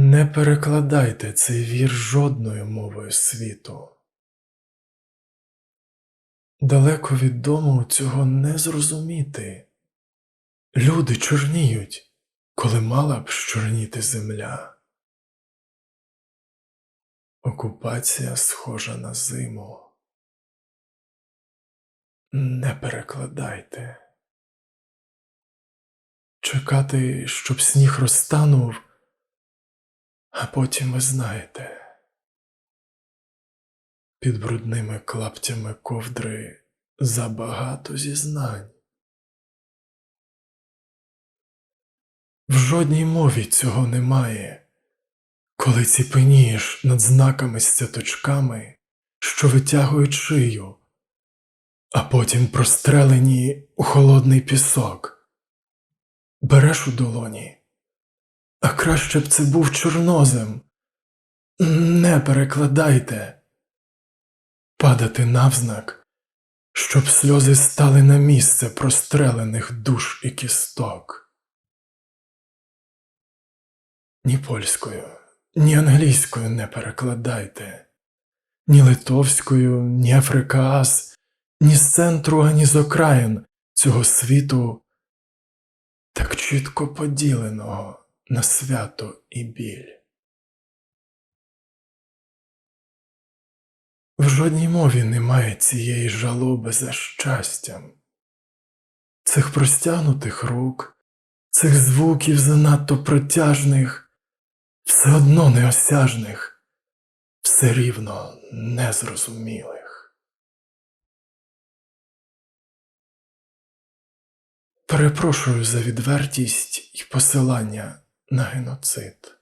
Не перекладайте цей вір жодною мовою світу. Далеко від дому цього не зрозуміти. Люди чорніють, коли мала б чорніти земля. Окупація схожа на зиму. Не перекладайте. Чекати, щоб сніг розтанув, а потім ви знаєте. Під брудними клаптями ковдри забагато зізнань. В жодній мові цього немає, коли ціпенієш над знаками з цяточками, що витягують шию, а потім прострелені у холодний пісок. Береш у долоні, а краще б це був чорнозем. Не перекладайте, падати навзнак, щоб сльози стали на місце прострелених душ і кісток. Ні польською, ні англійською не перекладайте, ні литовською, ні африкаас, ні з центру, ані з окраїн цього світу, так чітко поділеного на свято і біль. В жодній мові немає цієї жалоби за щастям, цих простягнутих рук, цих звуків занадто протяжних, все одно неосяжних, все рівно незрозумілих. Перепрошую за відвертість і посилання на геноцид.